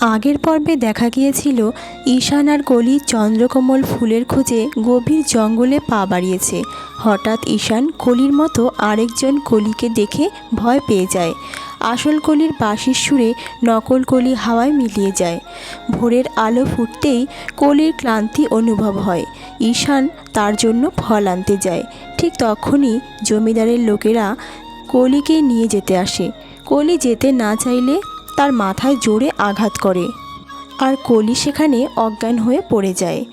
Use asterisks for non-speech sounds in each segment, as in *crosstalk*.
আগের পর্বে দেখা গিয়েছিল ঈশান আর কলি চন্দ্রকমল ফুলের খোঁজে গভীর জঙ্গলে পা বাড়িয়েছে। হঠাৎ ঈশান কলির মতো আরেকজন কলিকে দেখে ভয় পেয়ে যায়। আসল কলির বাঁশির সুরে নকল কলি হাওয়ায় মিলিয়ে যায়। ভোরের আলো ফুটতেই কলির ক্লান্তি অনুভব হয়। ঈশান তার জন্য ফল আনতে যায়। ঠিক তখনই জমিদারের লোকেরা কলিকে নিয়ে যেতে আসে। কলি যেতে না চাইলে তার মাথায় জোরে আঘাত করে। আর কলি সেখানে অজ্ঞান হয়ে পড়ে যায়।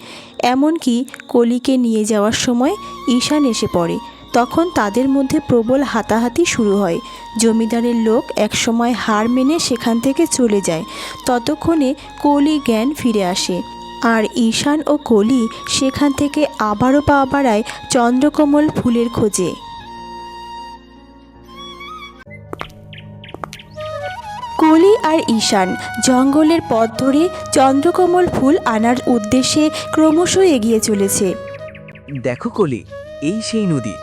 এমনকি কলিকে নিয়ে যাওয়ার সময় ঈশান এসে পড়ে। তখন তাদের মধ্যে প্রবল হাতাহাতি শুরু হয়। জমিদারের লোক একসময় হার মেনে সেখান থেকে চলে যায়। ততক্ষণে কলি জ্ঞান ফিরে আসে। আর ঈশান ও কলি সেখান থেকে আবারও পা বাড়ায় চন্দ্রকমল ফুলের খোঁজে। কলি আর ঈশান জঙ্গলের পথ ধরে চন্দ্রকমল ফুল আনার উদ্দেশ্যে ক্রমশ এগিয়ে চলেছে। দেখো কলি, এই সেই নদী।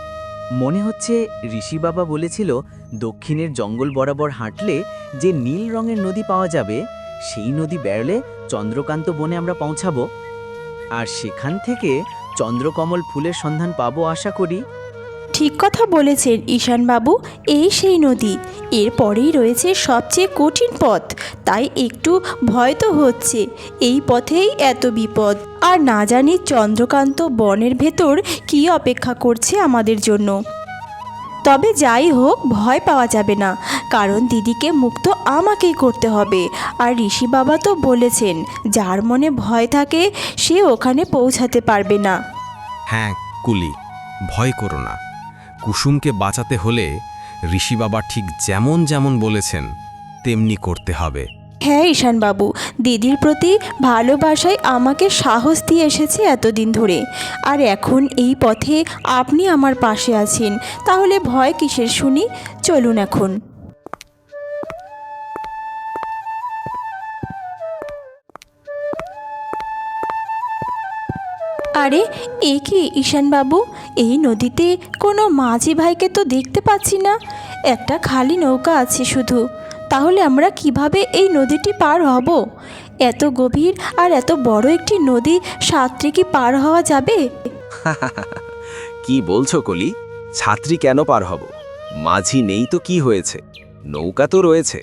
মনে হচ্ছে ঋষি বাবা বলেছিল, দক্ষিণের জঙ্গল বরাবর হাঁটলে যে নীল রঙের নদী পাওয়া যাবে, সেই নদী বেরলে চন্দ্রকান্ত বনে আমরা পৌঁছাবো। আর সেখান থেকে চন্দ্রকমল ফুলের সন্ধান পাবো আশা করি। ঠিক কথা বলেছেন ঈশানবাবু, এই সেই নদী। এরপরেই রয়েছে সবচেয়ে কঠিন পথ, তাই একটু ভয় তো হচ্ছে। এই পথেই এত বিপদ। আর না জানি চন্দ্রকান্ত বনের ভেতর কী অপেক্ষা করছে আমাদের জন্য। তবে যাই হোক, ভয় পাওয়া যাবে না। কারণ দিদিকে মুক্ত আমাকেই করতে হবে। আর ঋষি বাবা তো বলেছেন, যার মনে ভয় থাকে, সে ওখানে পৌঁছাতে পারবে না। হ্যাঁ কুলি, ভয় করো না। কুসুমকে বাঁচাতে হলে ঋষি বাবা ঠিক যেমন যেমন বলেছেন, তেমনি করতে হবে। হ্যাঁ ঈশান বাবু দিদির প্রতি ভালোবাসায় আমাকে সাহস দিয়ে এসেছে এতদিন ধরে। আর এখন এই পথে আপনি আমার পাশে আছেন, তাহলে ভয় কিসের শুনি? চলুন এখন। আরে এ কি ঈশানবাবু? এই নদীতে কোনো মাঝি ভাইকে তো দেখতে পাচ্ছি না। একটা খালি নৌকা আছে শুধু। তাহলে আমরা কীভাবে এই নদীটি পার হব? এত গভীর আর এত বড় একটি নদী সাঁতরে কি পার হওয়া যাবে? *laughs* কি বলছো কলি? ছাত্রী কেন পার হব? মাঝি নেই তো কি হয়েছে? নৌকা তো রয়েছে।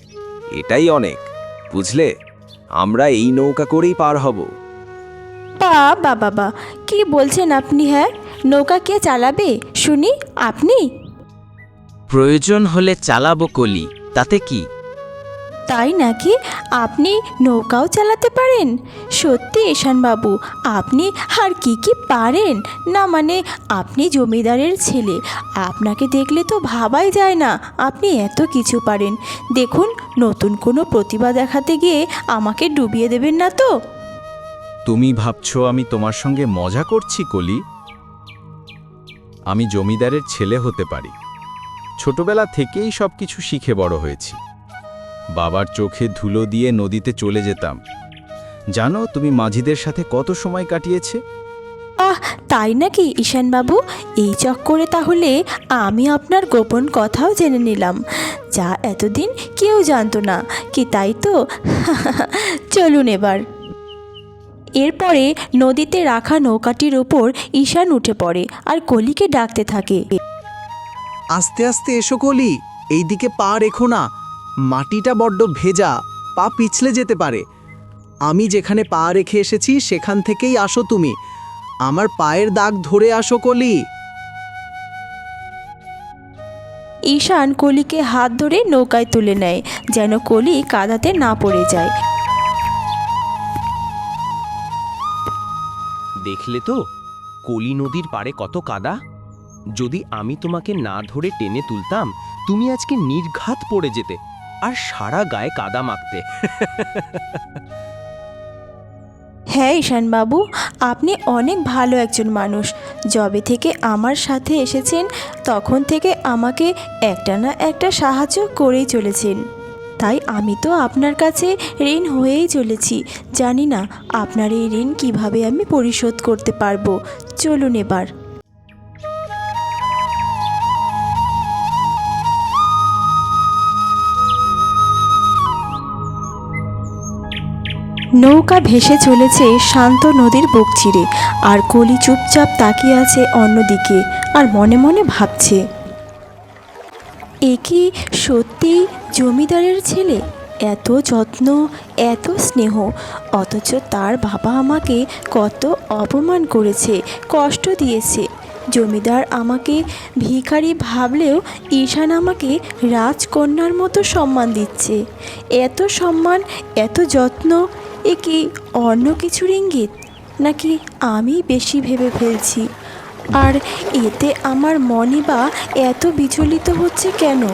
এটাই অনেক। বুঝলে? আমরা এই নৌকা করেই পার হব। বাবা বাবা কি বলছেন আপনি হ্যাঁ? নৌকা কে চালাবে? শুনি আপনি? প্রয়োজন হলে চালাবো কলি তাতে কি? তাই নাকি? আপনি নৌকাও চালাতে পারেন? সত্যি ঈশানবাবু আপনি আর কি কি পারেন? না মানে আপনি জমিদারের ছেলে আপনাকে দেখলে তো ভাবাই যায় না আপনি এত কিছু পারেন। দেখুন নতুন কোনো প্রতিভা দেখাতে গিয়ে আমাকে ডুবিয়ে দেবেন না তো? তুমি ভাবছ আমি তোমার সঙ্গে মজা করছি, কলি? আমি জমিদারের ছেলে হতে পারি। ছোটবেলা থেকেই সব কিছু শিখে বড় হয়েছি। বাবার চোখে ধুলো দিয়ে নদীতে চলে যেতাম। জানো তুমি মাঝিদের সাথে কত সময় কাটিয়েছে? আহ, তাই নাকি, ঈশানবাবু? এই চক্করে তাহলে আমি আপনার গোপন কথাও জেনে নিলাম। যা এতদিন কেউ জানতো না, কি তাই তো? *laughs* চলুন এবার। এরপরে নদীতে রাখা নৌকাটির ওপর ঈশান উঠে পড়ে আর কলিকে ডাকতে থাকে। আস্তে আস্তে এসো কলি এইদিকে পা রেখো না। মাটিটা বড্ড ভেজা পা পিছলে যেতে পারে। আমি যেখানে পা রেখে এসেছি সেখান থেকেই আসো তুমি। আমার পায়ের দাগ ধরে আসো কলি। ঈশান কলিকে হাত ধরে নৌকায় তুলে নেয় যেন কলি কাদাতে না পড়ে যায়। দেখলে তো? কলি নদীর পাড়ে কত কাদা। যদি আমি তোমাকে না ধরে টেনে তুলতাম, তুমি আজকে নির্ঘাত পড়ে যেতে, আর সারা গায়ে কাদা মাখতে। হ্যাঁ ঈশানবাবু, আপনি অনেক ভালো একজন মানুষ। যবে থেকে আমার সাথে এসেছেন, তখন থেকে আমাকে একটা না একটা সাহায্য করেই চলেছেন। তাই আমি তো আপনার কাছে ঋণ হয়েই চলেছি। জানি না আপনার এই ঋণ কীভাবে আমি পরিশোধ করতে পারব। চলুন এবার। নৌকা ভেসে চলেছে শান্ত নদীর বুক চিরে, আর কলি চুপচাপ তাকিয়ে আছে অন্যদিকে, আর মনে মনে ভাবছে, এ কি সত্যিই জমিদারের ছেলে এত যত্ন, এত স্নেহ, অথচ তার বাবা আমাকে কত অপমান করেছে, কষ্ট দিয়েছে। জমিদার আমাকে ভিখারি ভাবলেও ঈশান আমাকে রাজকন্যার মতো সম্মান দিচ্ছে। এত সম্মান, এত যত্ন, এ কি অন্য কিছুর ইঙ্গিত? নাকি আমি বেশি ভেবে ফেলছি? আর এতে আমার মনই বা এত বিচলিত হচ্ছে কেন?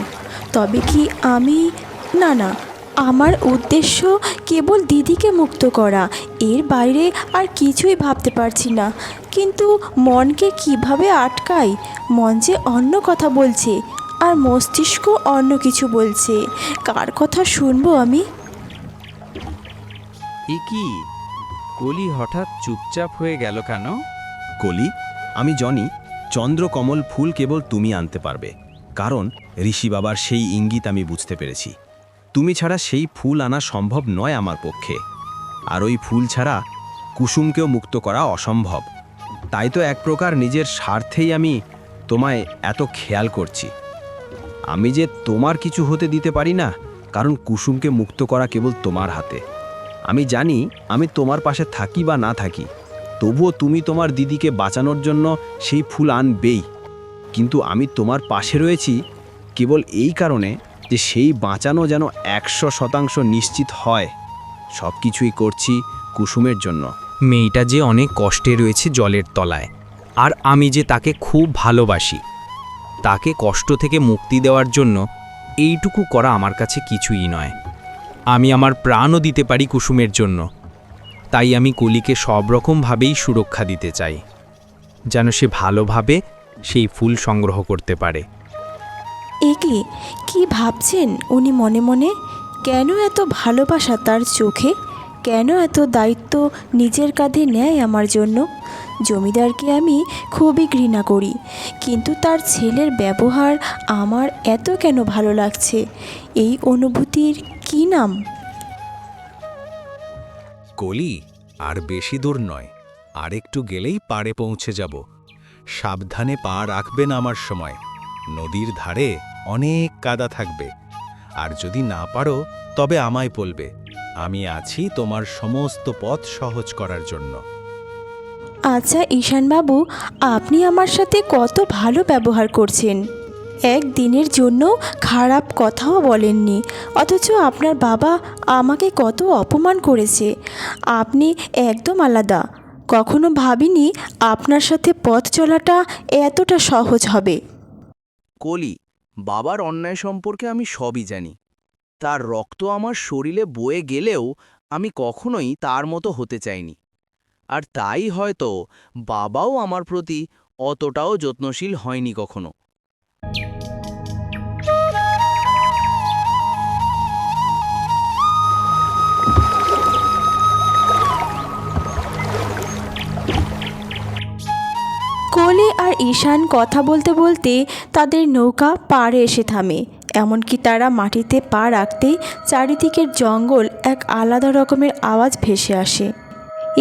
তবে কি আমি? না না। আমার উদ্দেশ্য কেবল দিদিকে মুক্ত করা। এর বাইরে আর কিছুই ভাবতে পারছি না। কিন্তু মনকে কীভাবে আটকাই? মন যে অন্য কথা বলছে আর মস্তিষ্ক অন্য কিছু বলছে। কার কথা শুনব আমি? এ কি? কলি হঠাৎ চুপচাপ হয়ে গেল কেন? কলি আমি জানি চন্দ্রকমল ফুল কেবল তুমি আনতে পারবে। কারণ ঋষি বাবার সেই ইঙ্গিত আমি বুঝতে পেরেছি। তুমি ছাড়া সেই ফুল আনা সম্ভব নয় আমার পক্ষে। আর ওই ফুল ছাড়া কুসুমকেও মুক্ত করা অসম্ভব। তাই তো এক প্রকার নিজের স্বার্থেই আমি তোমায় এত খেয়াল করছি। আমি যে তোমার কিছু হতে দিতে পারি না, কারণ কুসুমকে মুক্ত করা কেবল তোমার হাতে। আমি জানি আমি তোমার পাশে থাকি বা না থাকি, তবুও তুমি তোমার দিদিকে বাঁচানোর জন্য সেই ফুল আনবেই। কিন্তু আমি তোমার পাশে রয়েছি কেবল এই কারণে যে সেই বাঁচানো যেন একশো শতাংশ নিশ্চিত হয়। সব কিছুই করছি কুসুমের জন্য। মেয়েটা যে অনেক কষ্টে রয়েছে জলের তলায়, আর আমি যে তাকে খুব ভালোবাসি, তাকে কষ্ট থেকে মুক্তি দেওয়ার জন্য এইটুকু করা আমার কাছে কিছুই নয়। আমি আমার প্রাণও দিতে পারি কুসুমের জন্য, তাই আমি কলিকে সব রকমভাবেই সুরক্ষা দিতে চাই। যেন সে ভালোভাবে সেই ফুল সংগ্রহ করতে পারে। একে কি ভাবছেন উনি মনে মনে? কেন এত ভালোবাসা তার চোখে? কেন এত দায়িত্ব নিজের কাঁধে নেয় আমার জন্য? জমিদারকে আমি খুবই ঘৃণা করি কিন্তু তার ছেলের ব্যবহার আমার এত কেন ভালো লাগছে? এই অনুভূতির কি নাম? কলি আর বেশি দূর নয় আর একটু গেলেই পাড়ে পৌঁছে যাব। সাবধানে পা রাখবেন আমার সময়। নদীর ধারে অনেক কাদা থাকবে। আর যদি না পারো, তবে আমায় বলবে, আমি আছি তোমার সমস্ত পথ সহজ করার জন্য। আচ্ছা ঈশানবাবু, আপনি আমার সাথে কত ভালো ব্যবহার করছেন। এক দিনের জন্য খারাপ কথাও বলেননি, অথচ আপনার বাবা আমাকে কত অপমান করেছে। আপনি একদম আলাদা। কখনো ভাবিনি আপনার সাথে পথ চলাটা এতটা সহজ হবে। কলি, বাবার অন্যায় সম্পর্কে আমি সবই জানি। তার রক্ত আমার শরীরে বয়ে গেলেও আমি কখনোই তার মতো হতে চাইনি। আর তাই হয়তো বাবাও আমার প্রতি অতটাও যত্নশীল হয়নি কখনো। ঈশান কথা বলতে বলতে তাদের নৌকা পাড়ে এসে থামে। এমনকি তারা মাটিতে পা রাখতেই চারিদিকের জঙ্গল এক আলাদা রকমের আওয়াজ ভেসে আসে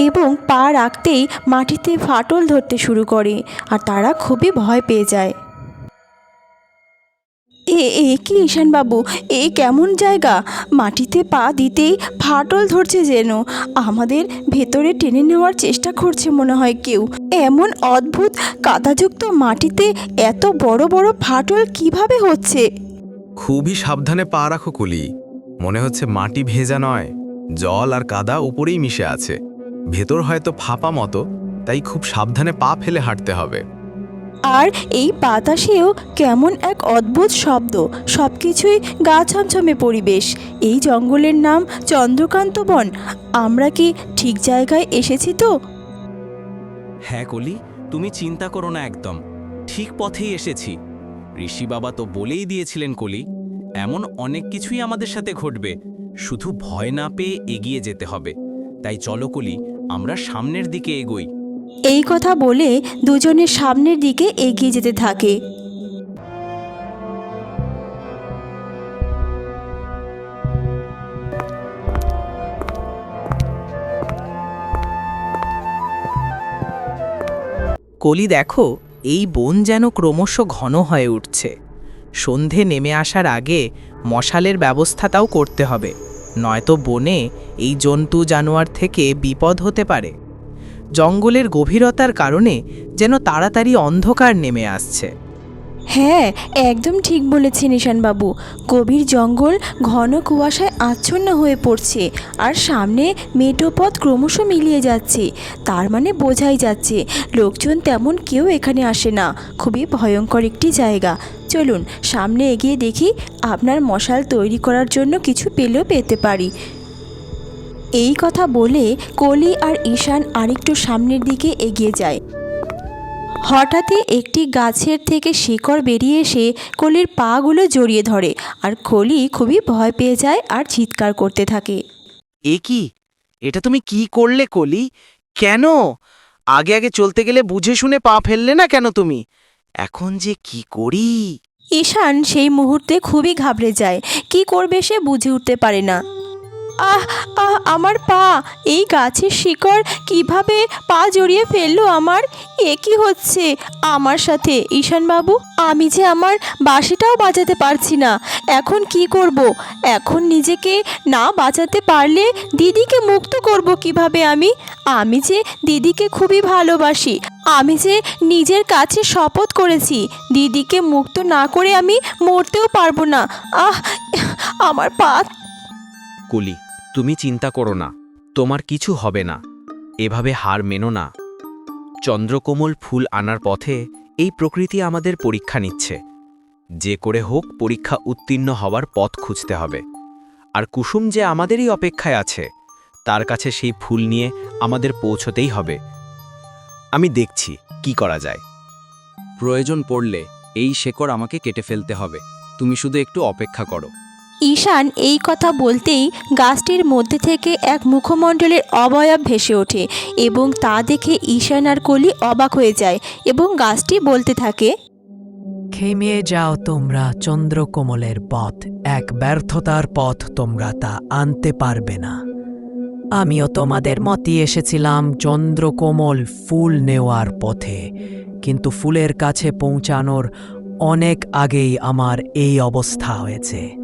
এবং পা রাখতেই মাটিতে ফাটল ধরতে শুরু করে, আর তারা খুবই ভয় পেয়ে যায়। এ এ কি ঈশানবাবু এ কেমন জায়গা? মাটিতে পা দিতেই ফাটল ধরছে যেন। আমাদের ভেতরে টেনে নেওয়ার চেষ্টা করছে মনে হয় কেউ। এমন অদ্ভুত কাদাযুক্ত মাটিতে এত বড় বড় ফাটল কীভাবে হচ্ছে? খুবই সাবধানে পা রাখো কলি। মনে হচ্ছে মাটি ভেজা নয়। জল আর কাদা উপরেই মিশে আছে। ভেতর হয়তো ফাঁপা মতো, তাই খুব সাবধানে পা ফেলে হাঁটতে হবে। আর এই বাতাসেও কেমন এক অদ্ভুত শব্দ সব কিছুই গা ছমছমে পরিবেশ। এই জঙ্গলের নাম চন্দ্রকান্ত বন। আমরা কি ঠিক জায়গায় এসেছি তো? হ্যাঁ কলি, তুমি চিন্তা করো না একদম। ঠিক পথেই এসেছি। ঋষি বাবা তো বলেই দিয়েছিলেন কলি, এমন অনেক কিছুই আমাদের সাথে ঘটবে। শুধু ভয় না পেয়ে এগিয়ে যেতে হবে। তাই চলো কলি, আমরা সামনের দিকে এগোই। এই কথা বলে দুজনের সামনের দিকে এগিয়ে যেতে থাকে। কলি, দেখো, এই বন যেন ক্রমশ ঘন হয়ে উঠছে। সন্ধে নেমে আসার আগে মশালের ব্যবস্থাটাও করতে হবে, নয়তো বনে এই জন্তু জানোয়ার থেকে বিপদ হতে পারে। জঙ্গলের গভীরতার কারণে যেন তাড়াতাড়ি অন্ধকার নেমে আসছে। হ্যাঁ একদম ঠিক বলেছেন ঈশানবাবু। গভীর জঙ্গল ঘন কুয়াশায় আচ্ছন্ন হয়ে পড়ছে আর সামনে মেটোপথ ক্রমশ মিলিয়ে যাচ্ছে। তার মানে বোঝাই যাচ্ছে, লোকজন তেমন কেউ এখানে আসে না। খুবই ভয়ঙ্কর একটি জায়গা। চলুন, সামনে এগিয়ে দেখি আপনার মশাল তৈরি করার জন্য কিছু পেলেও পেতে পারি। এই কথা বলে কলি আর ঈশান আরেকটু সামনের দিকে এগিয়ে যায়। হঠাৎই একটি গাছের থেকে শিকড় বেরিয়ে এসে কলির পাগুলো জড়িয়ে ধরে আর কলি খুবই ভয় পেয়ে যায় আর চিৎকার করতে থাকে। এ কি? এটা তুমি কি করলে কলি? কেন? আগে আগে চলতে গেলে বুঝে শুনে পা ফেললে না কেন তুমি? এখন যে কি করি? ঈশান সেই মুহূর্তে খুবই ঘাবড়ে যায়। কি করবে সে বুঝে উঠতে পারে না। আহ আহ, আমার পা, এই গাছের শিকড় কীভাবে পা জড়িয়ে ফেলল আমার? এ কি হচ্ছে? আমার সাথে, ঈশানবাবু, আমি যে আমার বাঁশিটাও বাজাতে পারছি না। এখন কি করব? এখন নিজেকে না বাঁচাতে পারলে দিদিকে মুক্ত করব কীভাবে আমি? আমি যে দিদিকে খুবই ভালোবাসি, আমি যে নিজের কাছে শপথ করেছি, দিদিকে মুক্ত না করে আমি মরতেও পারব না। আহ, আমার পা কলি তুমি চিন্তা করো না, তোমার কিছু হবে না, এভাবে হার মেনো না। চন্দ্রকোমল ফুল আনার পথে এই প্রকৃতি আমাদের পরীক্ষা নিচ্ছে। যে করে হোক পরীক্ষা উত্তীর্ণ হওয়ার পথ খুঁজতে হবে। আর কুসুম যে আমাদেরই অপেক্ষায় আছে, তার কাছে সেই ফুল নিয়ে আমাদের পৌঁছতেই হবে। আমি দেখছি কি করা যায়। প্রয়োজন পড়লে এই শেকড় আমাকে কেটে ফেলতে হবে। তুমি শুধু একটু অপেক্ষা করো। ঈশান এই কথা বলতেই গাছটির মধ্যে থেকে এক মুখমণ্ডলের অবয়ব ভেসে ওঠে এবং তা দেখে ঈশান আর কলি অবাক হয়ে যায় এবং গাছটি বলতে থাকে খেমিয়ে যাও তোমরা চন্দ্রকোমলের পথ। এক ব্যর্থতার পথ তোমরা তা আনতে পারবে না। আমিও তোমাদের মতই এসেছিলাম চন্দ্রকোমল ফুল নেওয়ার পথে, কিন্তু ফুলের কাছে পৌঁছানোর অনেক আগেই আমার এই অবস্থা হয়েছে।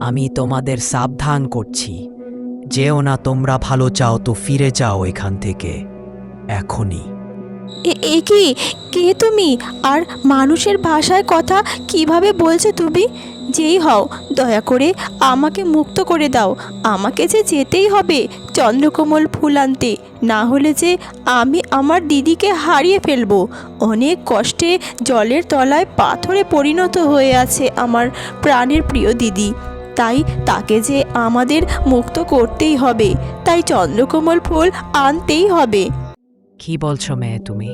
আমি তোমাদের সাবধান করছি। যেও না তোমরা ভালো চাও তো ফিরে যাও এখান থেকে। এখনই। এ- কি? কে তুমি? আর মানুষের ভাষায় কথা কীভাবে বলছো তুমি? যেই হও, দয়া করে আমাকে মুক্ত করে দাও। আমাকে যে যেতেই হবে, চন্দ্রকমল ফুল আনতে না হলে যে আমি আমার দিদিকে হারিয়ে ফেলব। অনেক কষ্টে জলের তলায় পাথরে পরিণত হয়ে আছে আমার প্রাণের প্রিয় দিদি। তাই তাকে যে আমাদের মুক্ত করতেই হবে, তাই চন্দ্রকমল ফুল আনতেই হবে। কি বলছো মেয়ে তুমি?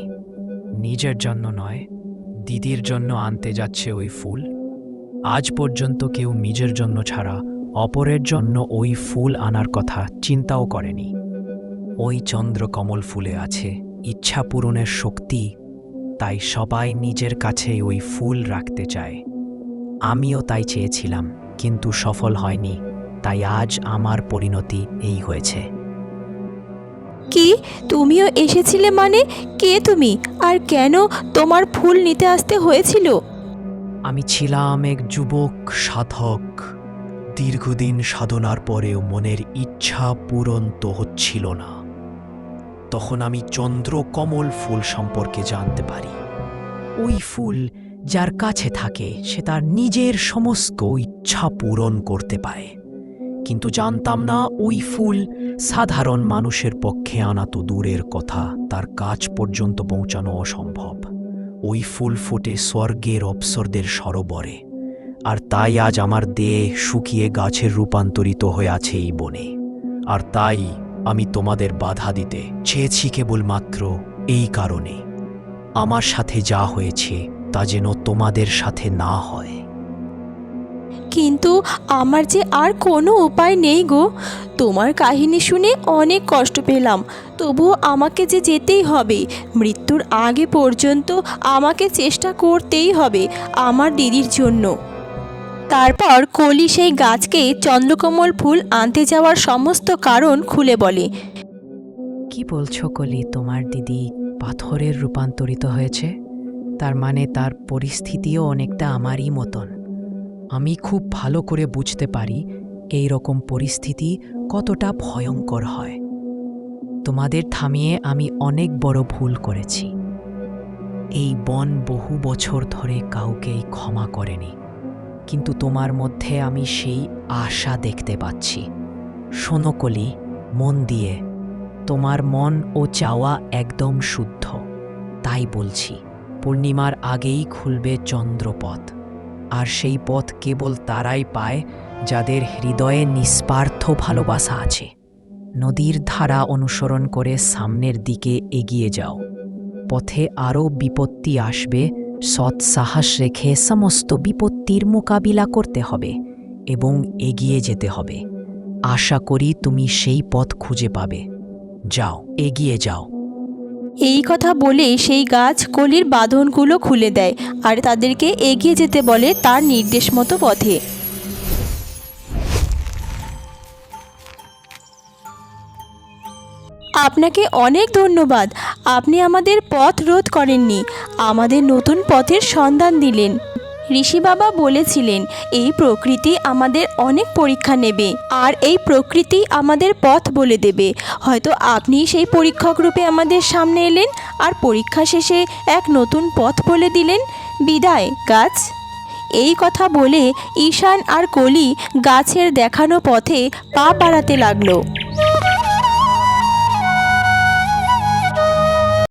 নিজের জন্য নয়, দিদির জন্য আনতে যাচ্ছে ওই ফুল। আজ পর্যন্ত কেউ নিজের জন্য ছাড়া অপরের জন্য ওই ফুল আনার কথা চিন্তাও করেনি। ওই চন্দ্রকমল ফুলে আছে ইচ্ছা পূরণের শক্তি, তাই সবাই নিজের কাছে ওই ফুল রাখতে চায়। আমিও তাই চেয়েছিলাম। কিন্তু সফল হয়নি তাই আজ আমার পরিণতি এই হয়েছে। কি? তুমিও এসেছিলে মানে? কে তুমি? আর কেন তোমার ফুল নিতে আসতে হয়েছিল? আমি ছিলাম এক যুবক সাধক। দীর্ঘদিন সাধনার পরেও মনের ইচ্ছা পূরণ তো হচ্ছিল না। তখন আমি চন্দ্রকমল ফুল সম্পর্কে জানতে পারি। ওই ফুল যার কাছে থাকে, সে তার নিজের সমস্ত ইচ্ছা পূরণ করতে পারে। কিন্তু জানতাম না, ওই ফুল সাধারণ মানুষের পক্ষে আনা তো দূরের কথা, তার কাজ পর্যন্ত পৌঁছানো অসম্ভব। ওই ফুল ফোটে স্বর্গের অপসরদের সরোবরে, আর তাই আজ আমার দেহ শুকিয়ে গাছের রূপান্তরিত হয়ে আছে এই বনে। আর তাই আমি তোমাদের বাধা দিতে চেয়েছি কেবলমাত্র এই কারণে। আমার সাথে যা হয়েছে তা যেন তোমাদের সাথে না হয়। কিন্তু আমার যে আর কোনো উপায় নেই গো। তোমার কাহিনী শুনে অনেক কষ্ট পেলাম। তবুও আমাকে যে যেতেই হবে মৃত্যুর আগে পর্যন্ত আমাকে চেষ্টা করতেই হবে আমার দিদির জন্য। তারপর কলি সেই গাছকে চন্দ্রকমল ফুল আনতে যাওয়ার সমস্ত কারণ খুলে বলে। কি বলছো কলি তোমার দিদি পাথরের রূপান্তরিত হয়েছে? তার মানে তার পরিস্থিতিও অনেকটা আমারই মতন। আমি খুব ভালো করে বুঝতে পারি এই রকম পরিস্থিতি কতটা ভয়ঙ্কর হয়। তোমাদের থামিয়ে আমি অনেক বড় ভুল করেছি। এই বন বহু বছর ধরে কাউকেই ক্ষমা করেনি। কিন্তু তোমার মধ্যে আমি সেই আশা দেখতে পাচ্ছি। শোনো কলি, মন দিয়ে। তোমার মন ও চাওয়া একদম শুদ্ধ। তাই বলছি। পূর্ণিমার আগেই খুলবে চন্দ্রপথ। আর সেই পথ কেবল তারাই পায় যাদের হৃদয়ে নিস্পার্থ ভালোবাসা আছে। নদীর ধারা অনুসরণ করে সামনের দিকে এগিয়ে যাও। পথে আরও বিপত্তি আসবে, সৎ সাহস রেখে সমস্ত বিপত্তির মোকাবিলা করতে হবে এবং এগিয়ে যেতে হবে। আশা করি তুমি সেই পথ খুঁজে পাবে। যাও, এগিয়ে যাও। এই কথা বলে সেই গাছ কলির বাঁধনগুলো খুলে দেয় আর তাদেরকে এগিয়ে যেতে বলে তার নির্দেশ মতো পথে। আপনাকে অনেক ধন্যবাদ। আপনি আমাদের পথ রোধ করেননি। আমাদের নতুন পথের সন্ধান দিলেন। ঋষি বাবা বলেছিলেন, এই প্রকৃতি আমাদের অনেক পরীক্ষা নেবে, আর এই প্রকৃতি আমাদের পথ বলে দেবে। হয়তো আপনি সেই পরীক্ষক রূপে আমাদের সামনে এলেন, আর পরীক্ষা শেষে এক নতুন পথ বলে দিলেন। বিদায়, গাছ। এই কথা বলে ঈশান আর কলি গাছের দেখানো পথে পা বাড়াতে লাগল।